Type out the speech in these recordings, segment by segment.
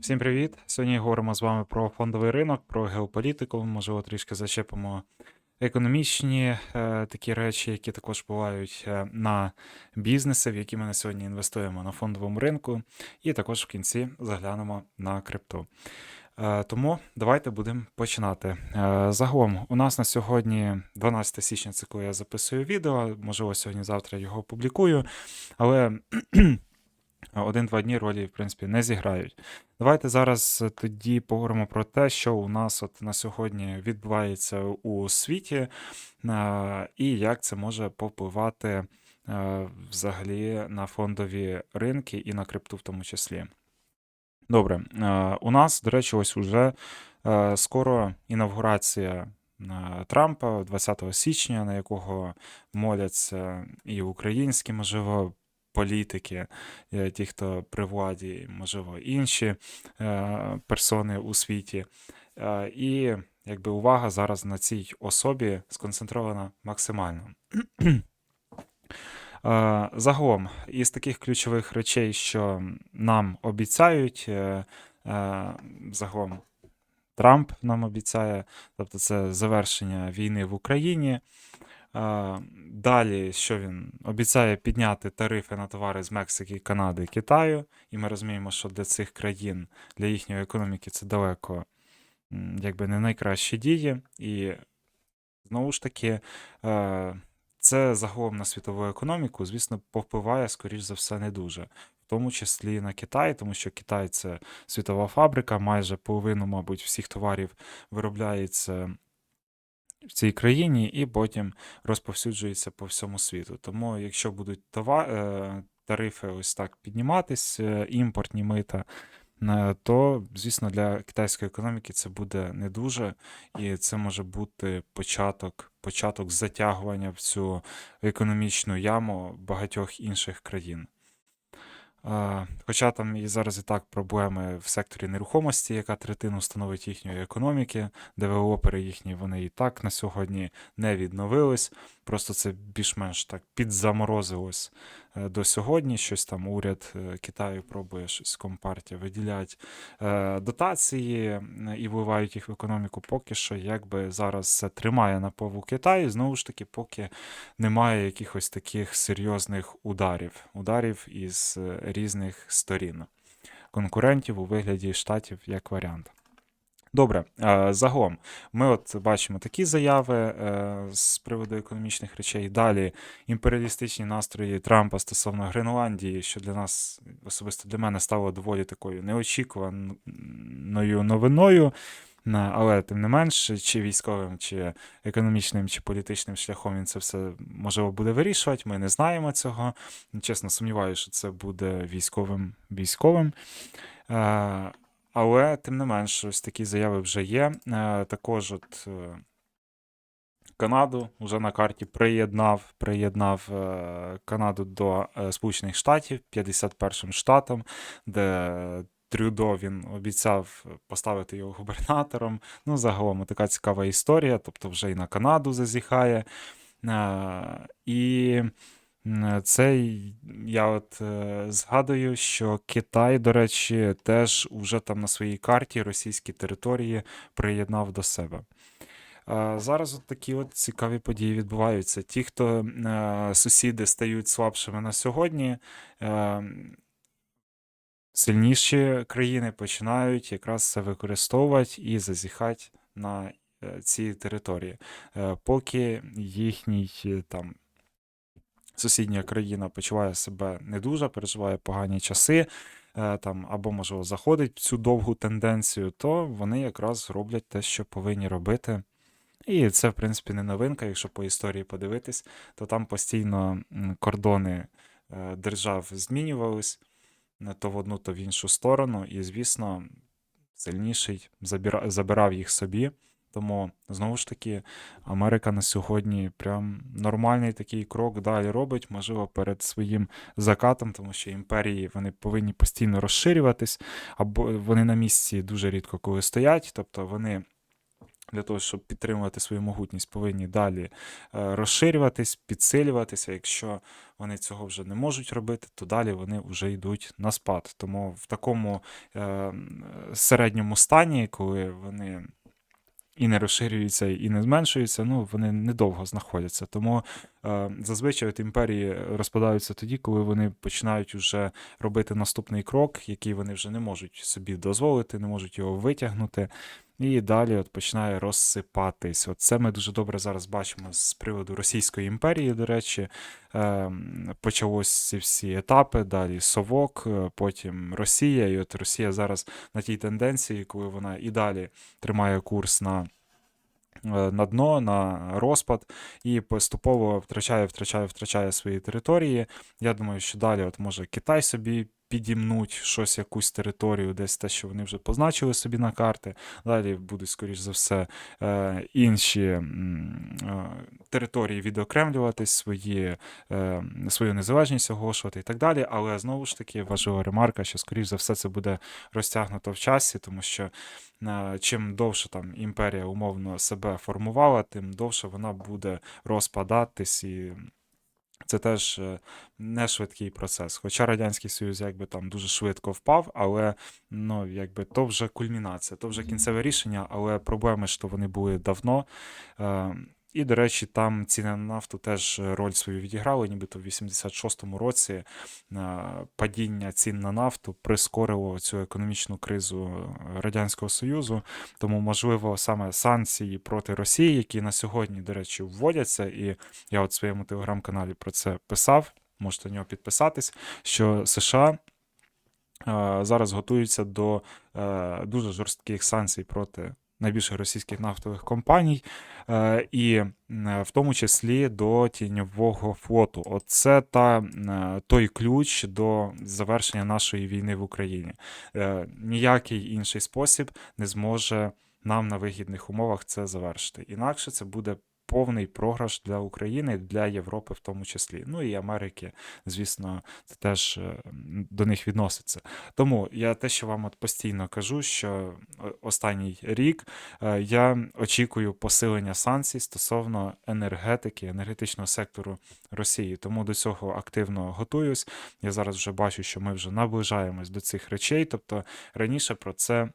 Всім привіт! Сьогодні говоримо з вами про фондовий ринок, про геополітику. Можливо, трішки зачепимо економічні е, такі речі, які також впливають е, на бізнеси, в які ми на сьогодні інвестуємо на фондовому ринку. І також в кінці заглянемо на крипту. Е, тому давайте будемо починати. Е, Загалом, у нас на сьогодні 12 січня, це коли я записую відео. Можливо, сьогодні-завтра його опублікую, але один-два дні ролі, в принципі, не зіграють. Давайте зараз тоді поговоримо про те, що у нас от на сьогодні відбувається у світі, і як це може повпливати взагалі на фондові ринки і на крипту в тому числі. Добре, у нас, до речі, ось уже скоро інавгурація Трампа 20 січня, на якого моляться і українські, можливо, політики, е, ті, хто при владі, можливо, інші е, персони у світі. Е, І якби увага зараз на цій особі сконцентрована максимально. Загалом, із таких ключових речей, що нам обіцяють, загалом Трамп нам обіцяє, тобто це завершення війни в Україні. Далі, що він обіцяє підняти тарифи на товари з Мексики, Канади і Китаю, і ми розуміємо, що для цих країн, для їхньої економіки це далеко якби не найкращі дії. І знову ж таки, е, це загалом на світову економіку, звісно, повпливає, скоріш за все, не дуже. В тому числі на Китай, тому що Китай це світова фабрика, майже половину, мабуть, всіх товарів виробляється в цій країні і потім розповсюджується по всьому світу. Тому, якщо будуть това... е, тарифи ось так підніматись, е, імпортні мита, е, то, звісно, для китайської економіки це буде не дуже, і це може бути початок, початок затягування в цю економічну яму багатьох інших країн. Хоча там і зараз і так проблеми в секторі нерухомості, яка третину становить їхньої економіки, девелопери їхні вони і так на сьогодні не відновились. Просто це більш-менш так підзаморозилось до сьогодні. Щось там уряд е, Китаю пробує щось компартія виділять е, дотації е, і вливають їх в економіку. Поки що, якби зараз це тримає на пову Китаю, знову ж таки, поки немає якихось таких серйозних ударів, ударів із е, різних сторін, конкурентів у вигляді штатів як варіант. Добре, е, загалом, ми от бачимо такі заяви е, з приводу економічних речей. Далі імперіалістичні настрої Трампа стосовно Гренландії, що для нас, особисто для мене, стало доволі такою неочікуваною новиною. Але тим не менш, чи військовим, чи економічним, чи політичним шляхом він це все можливо буде вирішувати. Ми не знаємо цього. Чесно, сумніваюся, що це буде військовим військовим. Але тим не менш, ось такі заяви вже є. Е, Також от е, Канаду вже на карті приєднав, приєднав е, Канаду до Сполучених Штатів 51-м штатом, де Трюдо він обіцяв поставити його губернатором. Ну, загалом така цікава історія, тобто вже і на Канаду зазіхає. І це я от е, згадую, що Китай, до речі, теж уже там на своїй карті російські території приєднав до себе. Е, Зараз от такі от цікаві події відбуваються. Ті, хто е, сусіди стають слабшими на сьогодні, е, сильніші країни починають якраз це використовувати і зазіхати на е, ці території. Е, Поки їхній е, там сусідня країна почуває себе не дуже, переживає погані часи, е, там, або, можливо, заходить в цю довгу тенденцію, то вони якраз роблять те, що повинні робити. І це, в принципі, не новинка, якщо по історії подивитись, то там постійно кордони е, держав змінювались е, то в одну, то в іншу сторону, і, звісно, сильніший забирав їх собі. Тому, знову ж таки, Америка на сьогодні прям нормальний такий крок далі робить, можливо, перед своїм закатом, тому що імперії вони повинні постійно розширюватись, або вони на місці дуже рідко коли стоять, тобто вони для того, щоб підтримувати свою могутність, повинні далі е, розширюватись, підсилюватися. Якщо вони цього вже не можуть робити, то далі вони вже йдуть на спад. Тому в такому е, середньому стані, коли вони і не розширюються, і не зменшуються, ну вони недовго знаходяться. Тому е, зазвичай от імперії розпадаються тоді, коли вони починають вже робити наступний крок, який вони вже не можуть собі дозволити, не можуть його витягнути. І далі от починає розсипатись. От це ми дуже добре зараз бачимо з приводу Російської імперії, до речі. Ем, почалось ці всі етапи, далі Совок, е, потім Росія. І от Росія зараз на тій тенденції, коли вона і далі тримає курс на. е, На дно, на розпад і поступово втрачає, втрачає, втрачає свої території. Я думаю, що далі от може Китай собі підімнуть щось, якусь територію, десь те, що вони вже позначили собі на карти. Далі будуть, скоріш за все, е, інші е, території відокремлюватись, свої, е, свою незалежність оголошувати і так далі. Але знову ж таки важлива ремарка, що, скоріш за все, це буде розтягнуто в часі, тому що чим довше там імперія умовно себе формувала, тим довше вона буде розпадатись і. Це теж е, не швидкий процес. Хоча Радянський Союз якби там дуже швидко впав, але ну, якби то вже кульмінація, то вже кінцеве рішення, але проблеми ж то вони були давно. Е, І, до речі, там ціни на нафту теж роль свою відіграли, нібито в 86-му році е, падіння цін на нафту прискорило цю економічну кризу Радянського Союзу. Тому, можливо, саме санкції проти Росії, які на сьогодні, до речі, вводяться, і я от в своєму телеграм-каналі про це писав. Можете на нього підписатись, що США е, зараз готуються до е, дуже жорстких санкцій проти найбільших російських нафтових компаній, е, і в тому числі до тіньового флоту. Оце та той ключ до завершення нашої війни в Україні. Е, Ніякий інший спосіб не зможе нам на вигідних умовах це завершити. Інакше це буде. Повний програш для України, для Європи в тому числі. Ну і Америки, звісно, це теж е, до них відноситься. Тому я те, що вам от постійно кажу, що останній рік е, я очікую посилення санкцій стосовно енергетики, енергетичного сектору Росії. Тому до цього активно готуюсь. Я зараз вже бачу, що ми вже наближаємось до цих речей. Тобто раніше про це.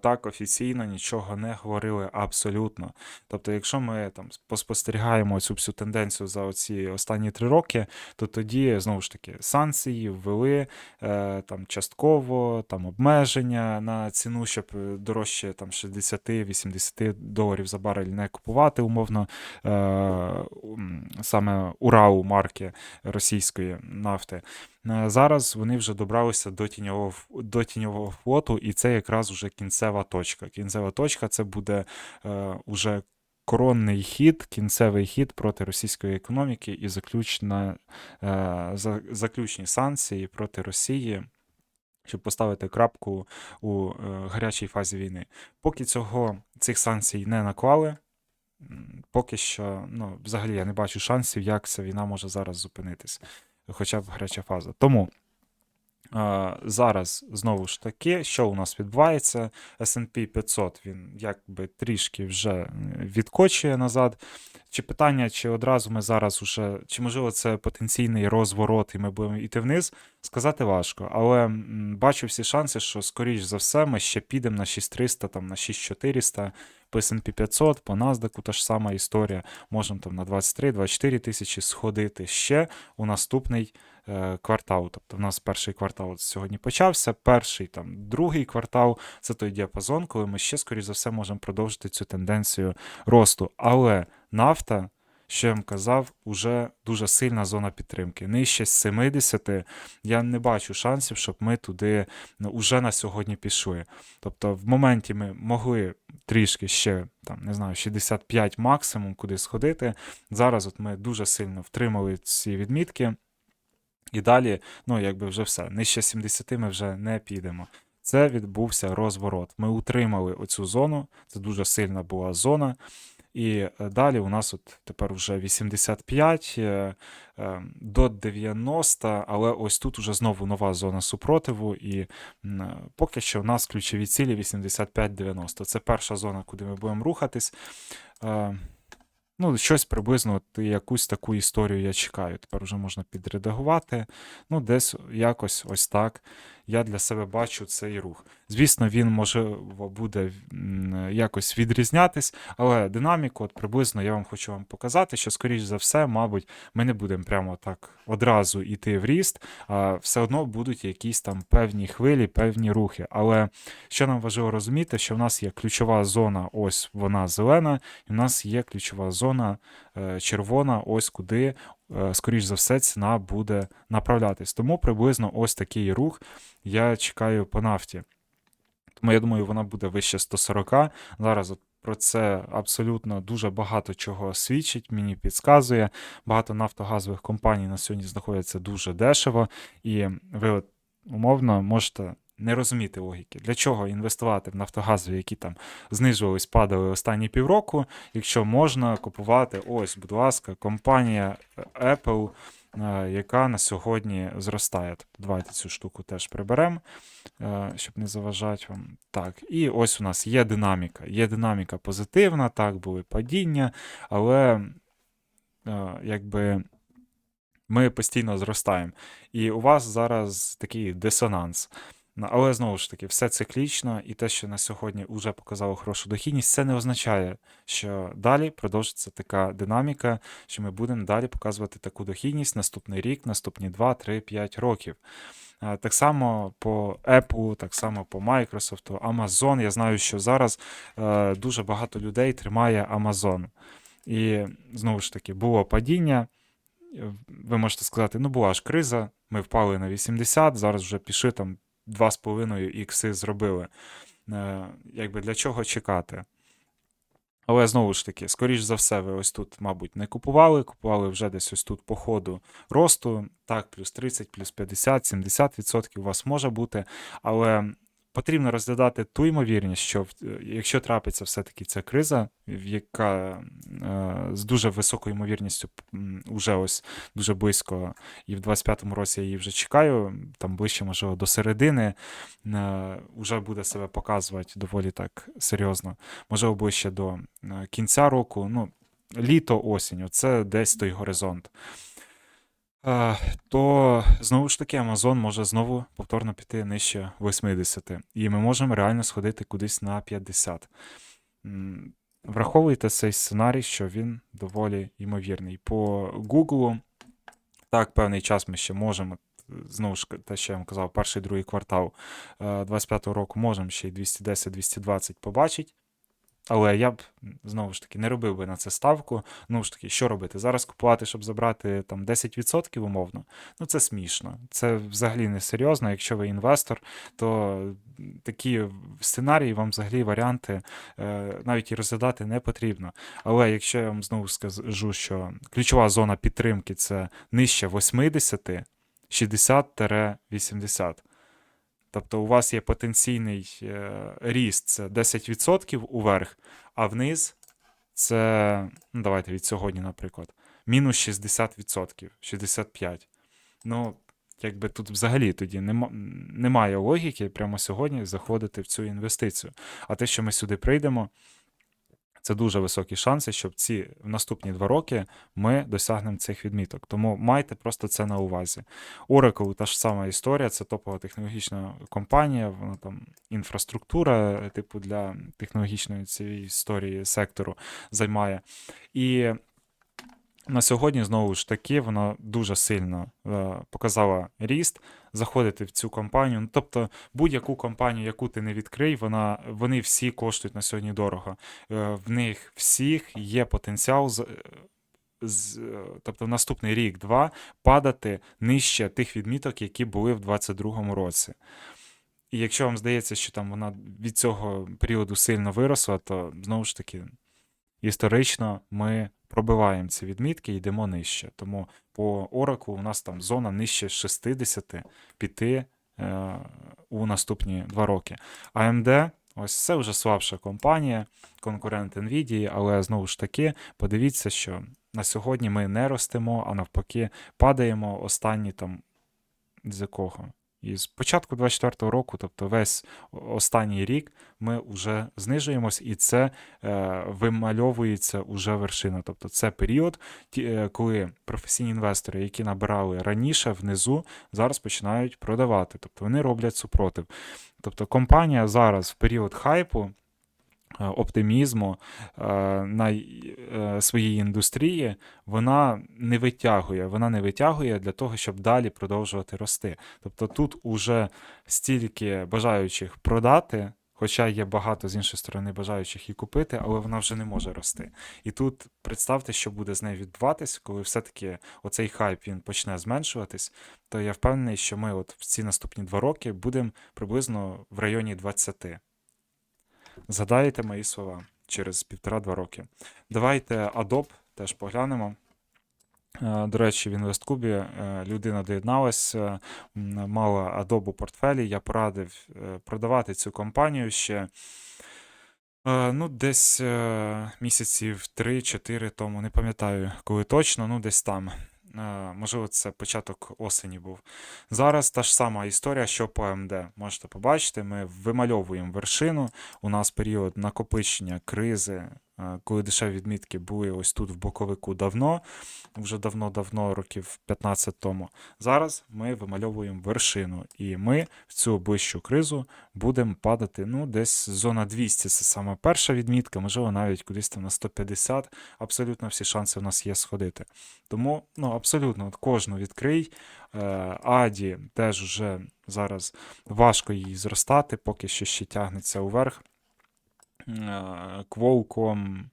Так, офіційно нічого не говорили абсолютно. Тобто, якщо ми там поспостерігаємо цю всю тенденцію за оці останні три роки, то тоді знову ж таки санкції ввели е, там частково, там обмеження на ціну, щоб е, дорожче там 60-80 доларів за барель не купувати умовно е, саме Урау марки російської нафти. Е, Зараз вони вже добралися до тіньового, до тіньового флоту, і це якраз уже кінцева точка. Кінцева точка це буде е, уже коронний хід, кінцевий хід проти російської економіки і заключна, е, за, заключні санкції проти Росії. Щоб поставити крапку у е, гарячій фазі війни. Поки цього цих санкцій не наклали, поки що, ну, взагалі я не бачу шансів, як ця війна може зараз зупинитись, хоча б гаряча фаза. Тому е, зараз знову ж таки, що у нас відбувається? S&P 500 він якби трішки вже е, відкочує назад. Чи питання, чи одразу ми зараз уже, чи можливо це потенційний розворот, і ми будемо йти вниз, сказати важко. Але бачу всі шанси, що скоріш за все ми ще підемо на 6300, там на 6400, по S&P 500, по NASDAQ та ж сама історія. Можемо там на 23-24 тисячі сходити ще у наступний е, квартал. Тобто в нас перший квартал сьогодні почався, перший там другий квартал це той діапазон, коли ми ще, скоріш за все, можемо продовжити цю тенденцію росту. Але нафта, що я вам казав, уже дуже сильна зона підтримки. Нижче з 70 я не бачу шансів, щоб ми туди ну, уже на сьогодні пішли. Тобто, в моменті ми могли трішки ще там, не знаю, 65 максимум куди сходити. Зараз от ми дуже сильно втримали ці відмітки. І далі, ну, якби вже все. Нижче 70 ми вже не підемо. Це відбувся розворот. Ми утримали оцю зону, це дуже сильна була зона. І е, далі у нас от тепер вже 85 е, е, до 90, але ось тут уже знову нова зона супротиву, і е, поки що у нас ключові цілі 85-90. Це перша зона, куди ми будемо рухатись. Ну, щось приблизно от якусь таку історію я чекаю. Тепер вже можна підредагувати. Ну, десь якось ось так. Я для себе бачу цей рух. Звісно, він можливо буде якось відрізнятись, але динаміку, от приблизно я вам хочу вам показати, що, скоріш за все, мабуть, ми не будемо прямо так одразу йти в ріст, а все одно будуть якісь там певні хвилі, певні рухи. Але що нам важливо розуміти, що в нас є ключова зона, ось вона зелена, і в нас є ключова зона червона, ось куди, е, скоріш за все, ціна буде направлятись. Тому приблизно ось такий рух я чекаю по нафті. Тому я думаю, вона буде вище 140. Зараз про це абсолютно дуже багато чого свідчить, мені підказує. Багато нафтогазових компаній на сьогодні знаходяться дуже дешево, і ви умовно можете не розуміти логіки. Для чого інвестувати в нафтогазові, які там знижувались, падали останні півроку, якщо можна купувати, ось, будь ласка, компанія е, Apple, е, яка на сьогодні зростає. Тобто Давайте цю штуку теж приберемо, е, щоб не заважати вам. Так, і ось у нас є динаміка. Є динаміка позитивна, так, були падіння, але якби ми постійно зростаємо. І у вас зараз такий дисонанс. Але знову ж таки, все циклічно, і те, що на сьогодні вже показало хорошу дохідність, це не означає, що далі продовжиться така динаміка, що ми будемо далі показувати таку дохідність наступний рік, наступні 2, 3, 5 років. Так само по Apple, так само по Microsoft, Amazon. Я знаю, що зараз е, дуже багато людей тримає Amazon. І знову ж таки, було падіння. Е, Ви можете сказати, ну була ж криза, ми впали на 80, зараз вже пішли там 2,5 ікси зробили. Е, Якби для чого чекати? Але знову ж таки, скоріш за все, ви ось тут, мабуть, не купували, купували вже десь ось тут по ходу росту. Так, плюс 30, плюс 50, 70% у вас може бути. Але потрібно розглядати ту ймовірність, що е, якщо трапиться все-таки ця криза, яка е, з дуже високою ймовірністю м, уже ось дуже близько, і в 25-му році я її вже чекаю, там ближче, можливо, до середини, е, вже буде себе показувати доволі так серйозно. Можливо, ближче до е, кінця року, ну, літо, осінь, оце десь той горизонт. Е, То знову ж таки Amazon може знову повторно піти нижче 80, і ми можемо реально сходити кудись на 50. Враховуйте цей сценарій, що він доволі ймовірний. По Google, так, певний час ми ще можемо. Знову ж те, що я вам казав, перший другий квартал е, 25-го року можемо ще й 210-220 побачити. Але я б знову ж таки не робив би на це ставку. Знову ж таки, що робити? Зараз купувати, щоб забрати там 10% умовно. Ну це смішно. Це взагалі не серйозно. Якщо ви інвестор, то такі сценарії вам взагалі варіанти е, навіть і розглядати не потрібно. Але якщо я вам знову скажу, що ключова зона підтримки це нижче 80, 60-80. Тобто у вас є потенційний е, ріст це 10% уверх, а вниз це, ну давайте від сьогодні, наприклад, мінус 60%, 65%. Ну, якби тут взагалі тоді нема, немає логіки прямо сьогодні заходити в цю інвестицію. А те, що ми сюди прийдемо, це дуже високі шанси, щоб ці в наступні два роки ми досягнемо цих відміток. Тому майте просто це на увазі. Oracle та ж сама історія, це топова технологічна компанія, вона там інфраструктура, типу, для технологічної цієї історії сектору займає. І на сьогодні, знову ж таки, вона дуже сильно е, показала ріст, заходити в цю компанію. Ну, тобто, будь-яку компанію, яку ти не відкрий, вона, вони всі коштують на сьогодні дорого. Е, в них всіх є потенціал. з- з, е, тобто в наступний рік-два падати нижче тих відміток, які були в 2022 році. І якщо вам здається, що там вона від цього періоду сильно виросла, то знову ж таки, історично ми пробиваємо ці відмітки і йдемо нижче. Тому по Oracle у нас там зона нижче 60 піти е, у наступні два роки. AMD Ось це вже слабша компанія, конкурент Nvidia, але знову ж таки, подивіться, що на сьогодні ми не ростемо, а навпаки, падаємо останні там з якого? Із початку 24-го року, тобто весь останній рік, ми вже знижуємось, і це е, вимальовується уже вершина. Тобто це період, ті, е, коли професійні інвестори, які набирали раніше внизу, зараз починають продавати. Тобто вони роблять супротив. Тобто компанія зараз в період хайпу. Е, Оптимізму е, на е, своїй індустрії вона не витягує. Вона не витягує для того, щоб далі продовжувати рости. Тобто тут уже стільки бажаючих продати, хоча є багато з іншої сторони бажаючих і купити, але вона вже не може рости. І тут представте, що буде з нею відбуватись, коли все-таки оцей хайп він почне зменшуватись, то я впевнений, що ми от в ці наступні два роки будемо приблизно в районі 20. Згадайте мої слова через півтора-два роки. Давайте Adobe теж поглянемо. Е, До речі, в інвесткубі е, людина доєдналася, мала Adobe у портфелі. Я порадив е, продавати цю компанію ще е, ну, десь е, місяців 3-4 тому, не пам'ятаю, коли точно, ну десь там. Е, Можливо, це початок осені був. Зараз та ж сама історія, що по МД. Можете побачити, ми вимальовуємо вершину. У нас період накопичення кризи, коли дешеві відмітки були ось тут в боковику давно, вже давно-давно, років 15 тому. Зараз ми вимальовуємо вершину, і ми в цю ближчу кризу будемо падати. Ну, десь зона 200 це саме перша відмітка, можливо, навіть кудись там на 150. Абсолютно всі шанси у нас є сходити. Тому ну, абсолютно от кожну відкрий. Е, Аді теж вже зараз важко їй зростати, поки що ще тягнеться уверх. Е, Qualcomm,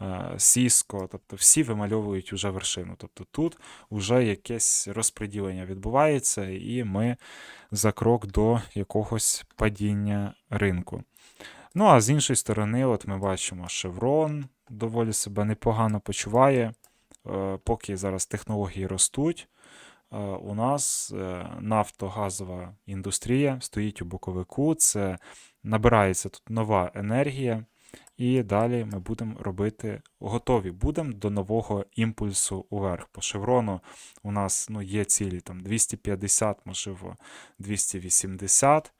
е, Cisco, тобто всі вимальовують уже вершину. Тобто тут вже якесь розподілення відбувається, і ми за крок до якогось падіння ринку. Ну, а з іншої сторони, от ми бачимо, Chevron доволі себе непогано почуває. Е, Поки зараз технології ростуть, е, у нас е, нафтогазова індустрія стоїть у боковику. Це набирається тут нова енергія, і далі ми будемо робити готові. Будемо до нового імпульсу уверх. По шеврону у нас ну, є цілі там 250, можливо, 280.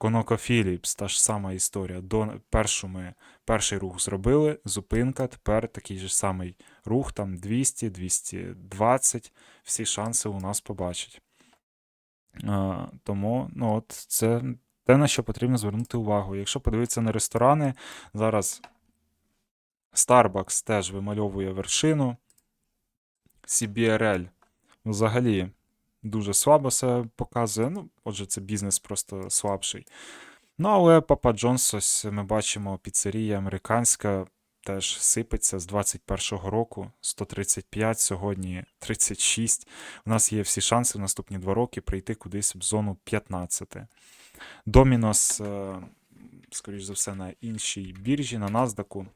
ConocoPhillips, та ж сама історія. До першу ми, перший рух зробили, зупинка, тепер такий же самий рух, там 200, 220, всі шанси у нас побачать. Тому ну, от це те, на що потрібно звернути увагу. Якщо подивитися на ресторани, зараз Starbucks теж вимальовує вершину. CBRL взагалі дуже слабо себе показує. Ну, отже, це бізнес просто слабший. Ну, але Папа Джонс, ось ми бачимо, піцерія американська теж сипеться з 21-го року, 135, сьогодні 36. У нас є всі шанси в наступні два роки прийти кудись в зону 15. Домінос, е, скоріш за все, на іншій біржі, на NASDAQ.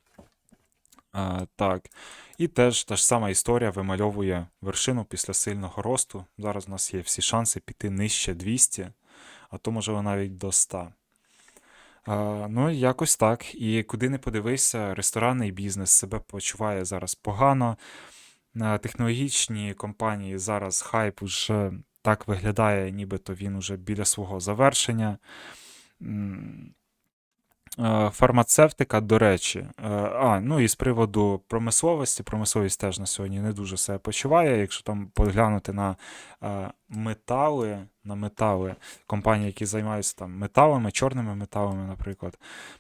А, так. І теж та ж сама історія вимальовує вершину після сильного росту. Зараз у нас є всі шанси піти нижче 200, а то, можливо, навіть до 100. А, ну, якось так. І куди не подивися, ресторанний бізнес себе почуває зараз погано. Технологічні компанії зараз хайп уже так виглядає, нібито він уже біля свого завершення. Е, Фармацевтика, до речі, е, а, ну і з приводу промисловості, промисловість теж на сьогодні не дуже себе почуває. Якщо там поглянути на е, метали, на метали компанії, які займаються там металами, чорними металами, наприклад,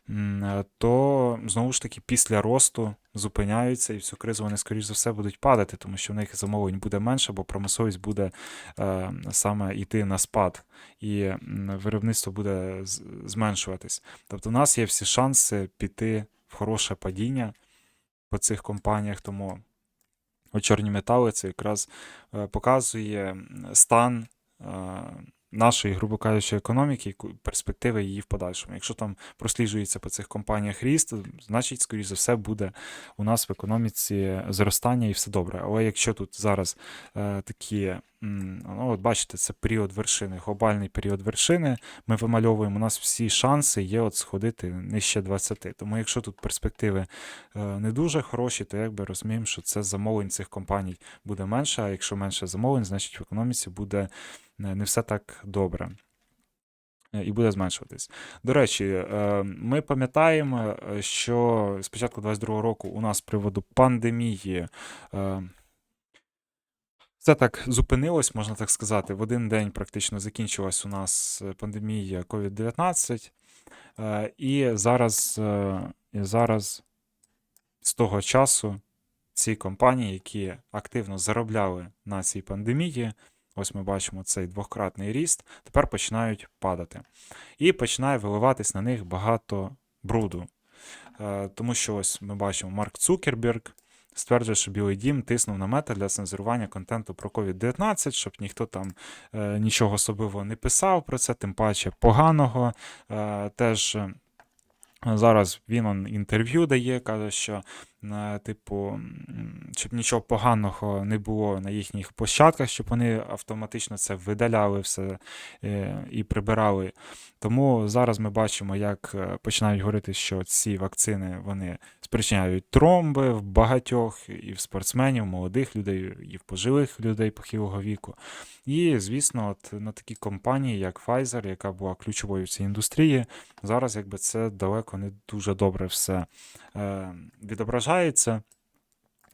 е, то знову ж таки після росту зупиняються і всю кризу вони, скоріш за все, будуть падати, тому що в них замовлень буде менше, бо промисловість буде е, саме йти на спад, і виробництво буде зменшуватись. Тобто, у нас є всі шанси піти в хороше падіння по цих компаніях, тому чорні метали це якраз е, показує стан е, нашої, грубо кажучи, економіки, перспективи її в подальшому. Якщо там просліджується по цих компаніях ріст, значить, скоріш за все, буде у нас в економіці зростання і все добре. Але якщо тут зараз е, такі, ну от бачите, це період вершини, глобальний період вершини, ми вимальовуємо, у нас всі шанси є от сходити нижче 20. Тому якщо тут перспективи е, не дуже хороші, то якби розуміємо, що це замовлень цих компаній буде менше, а якщо менше замовлень, значить в економіці буде не все так добре. Е, І буде зменшуватись. До речі, е, ми пам'ятаємо, е, що з початку 22-го року у нас з приводу пандемії все так зупинилось, можна так сказати. В один день практично закінчилась у нас пандемія COVID-19. Е, І зараз, і зараз з того часу ці компанії, які активно заробляли на цій пандемії, ось ми бачимо цей двократний ріст, тепер починають падати. І починає виливатись на них багато бруду. Е, Тому що ось ми бачимо Марк Цукерберг стверджує, що Білий Дім тиснув на мета для цензурування контенту про COVID-19, щоб ніхто там е, нічого особливого не писав про це, тим паче поганого. Е, Теж Зараз він інтерв'ю дає, каже, що е, типу, щоб нічого поганого не було на їхніх площадках, щоб вони автоматично це видаляли все е, і прибирали. Тому зараз ми бачимо, як е, починають говорити, що ці вакцини вони спричиняють тромби в багатьох і в спортсменів, молодих людей, і в пожилих людей похилого віку. І, звісно, от на такі компанії, як Pfizer, яка була ключовою в цій індустрії, зараз якби це далеко не дуже добре все е, відображається.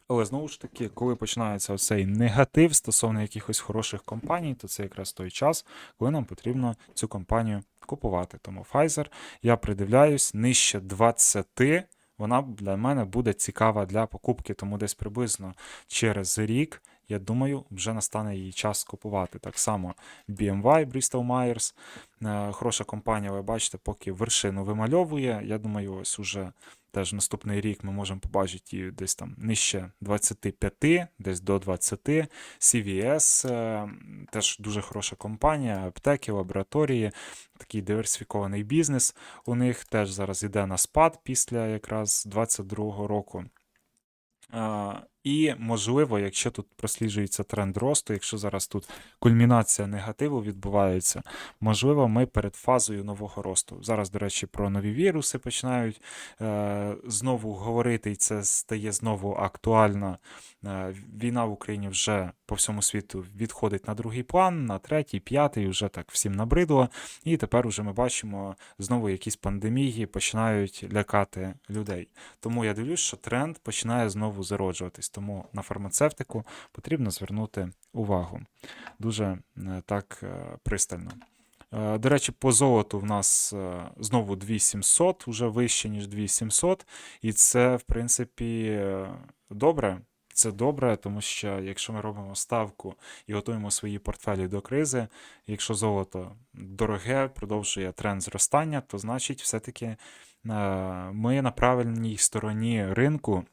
Але знову ж таки, коли починається цей негатив стосовно якихось хороших компаній, то це якраз той час, коли нам потрібно цю компанію купувати. Тому Pfizer, я придивляюсь, нижче 20, вона для мене буде цікава для покупки, тому десь приблизно через рік, я думаю, вже настане її час купувати. Так само BMY, Bristol Myers, е, хороша компанія, ви бачите, поки вершину вимальовує. Я думаю, ось уже теж наступний рік ми можемо побачити її десь там нижче 25, десь до 20. CVS е, теж дуже хороша компанія, аптеки, лабораторії, такий диверсифікований бізнес. У них теж зараз йде на спад після якраз 22-го року. І можливо, якщо тут просліджується тренд росту, якщо зараз тут кульмінація негативу відбувається, можливо, ми перед фазою нового росту. Зараз, до речі, про нові віруси починають е, знову говорити, і це стає знову актуально. Е, Війна в Україні вже по всьому світу відходить на другий план, на третій, п'ятий, вже так всім набридло. І тепер уже ми бачимо знову якісь пандемії починають лякати людей. Тому я дивлюсь, що тренд починає знову зароджуватись. Тому на фармацевтику потрібно звернути увагу дуже е, так е, пристально. Е, До речі, по золоту в нас знову 2700, вже вище, ніж 2700, і це, в принципі, добре. Це добре, тому що якщо ми робимо ставку і готуємо свої портфелі до кризи, якщо золото дороге, продовжує тренд зростання, то значить все-таки ми на правильній стороні ринку,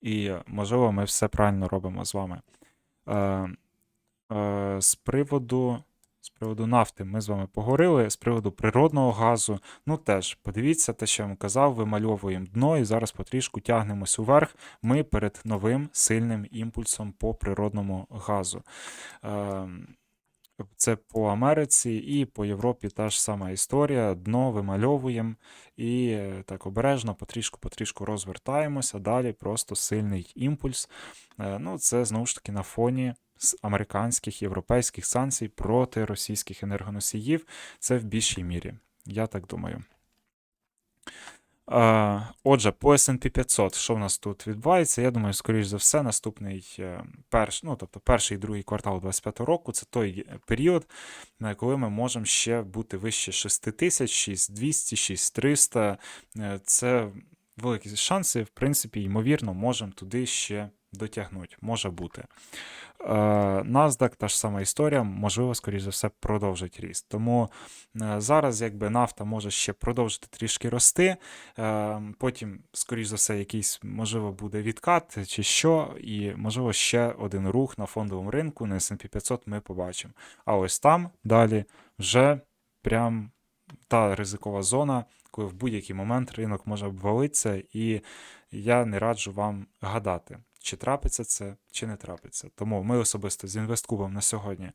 і, можливо, ми все правильно робимо з вами. Е, е, З приводу, з приводу нафти ми з вами поговорили, з приводу природного газу. Ну теж подивіться те, що я вам казав, вимальовуємо дно і зараз потрішку тягнемось уверх. Ми перед новим сильним імпульсом по природному газу. Е, Це по Америці і по Європі та ж сама історія. Дно вимальовуємо і е, так обережно, потрішку-потрішку розвертаємося. Далі просто сильний імпульс. Е, Ну, це знову ж таки на фоні американських європейських санкцій проти російських енергоносіїв. Це в більшій мірі. Я так думаю. Отже, по S&P 500, що в нас тут відбувається? Я думаю, скоріш за все, наступний е, перш, ну, тобто перший і другий квартал 2025 року це той період, на коли ми можемо ще бути вище 6 тисяч, 6200, 6300. Е, Це великі шанси, в принципі, ймовірно, можемо туди ще дотягнуть. Може бути. Е, NASDAQ та ж сама історія, можливо, скоріш за все, продовжить ріст. Тому е, зараз, якби нафта може ще продовжити трішки рости. Е, Потім, скоріш за все, якийсь можливо буде відкат чи що, і можливо ще один рух на фондовому ринку на S&P 500 ми побачимо. А ось там далі вже прям та ризикова зона, коли в будь-який момент ринок може обвалитися, і я не раджу вам гадати, чи трапиться це, чи не трапиться. Тому ми особисто з інвесткубом на сьогодні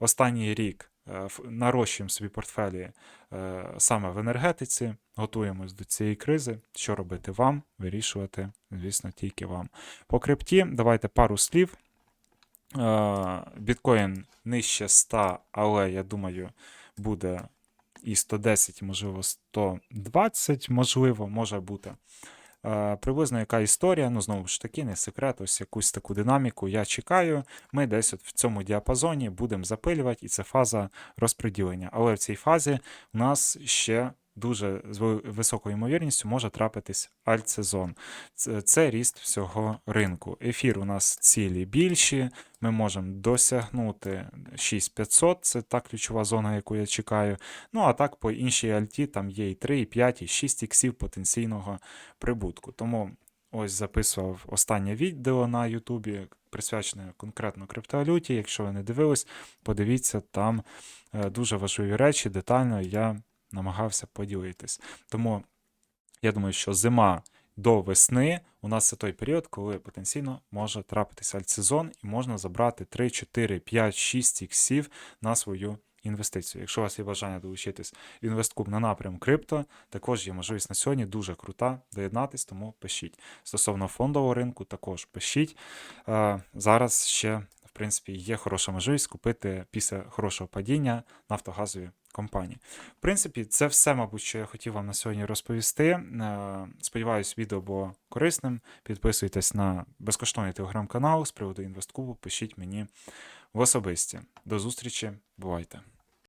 останній рік е, нарощуємо собі портфелі е, саме в енергетиці, готуємось до цієї кризи. Що робити вам, вирішувати, звісно, тільки вам. По крипті давайте пару слів. Е, Біткоін нижче 100, але я думаю, буде і 110, можливо, 120, можливо, може бути. Е, Приблизно яка історія, ну знову ж таки, не секрет, ось якусь таку динаміку я чекаю. Ми десь от в цьому діапазоні будемо запилювати, і це фаза розподілення. Але в цій фазі у нас ще дуже з високою ймовірністю може трапитись альтсезон. Це, це ріст всього ринку. Ефір у нас цілі більші. Ми можемо досягнути 6500, це та ключова зона, яку я чекаю. Ну а так по іншій альті там є і 3, і 5, і 6 іксів потенційного прибутку. Тому ось записував останнє відео на Ютубі, присвячене конкретно криптовалюті. Якщо ви не дивились, подивіться там е, дуже важливі речі, детально я намагався поділитись. Тому я думаю, що зима до весни у нас це той період, коли потенційно може трапитися альтсезон і можна забрати 3, 4, 5, 6 іксів на свою інвестицію. Якщо у вас є бажання долучитись в інвесткуб на напрям крипто, також є можливість на сьогодні дуже крута доєднатись, тому пишіть. Стосовно фондового ринку, також пишіть. Е, Зараз ще, в принципі, є хороша можливість купити після хорошого падіння нафтогазові компанії. В принципі, це все, мабуть, що я хотів вам на сьогодні розповісти. Е, Сподіваюсь, відео було корисним. Підписуйтесь на безкоштовний телеграм-канал з приводу інвесткубу, пишіть мені в особисті. До зустрічі, бувайте!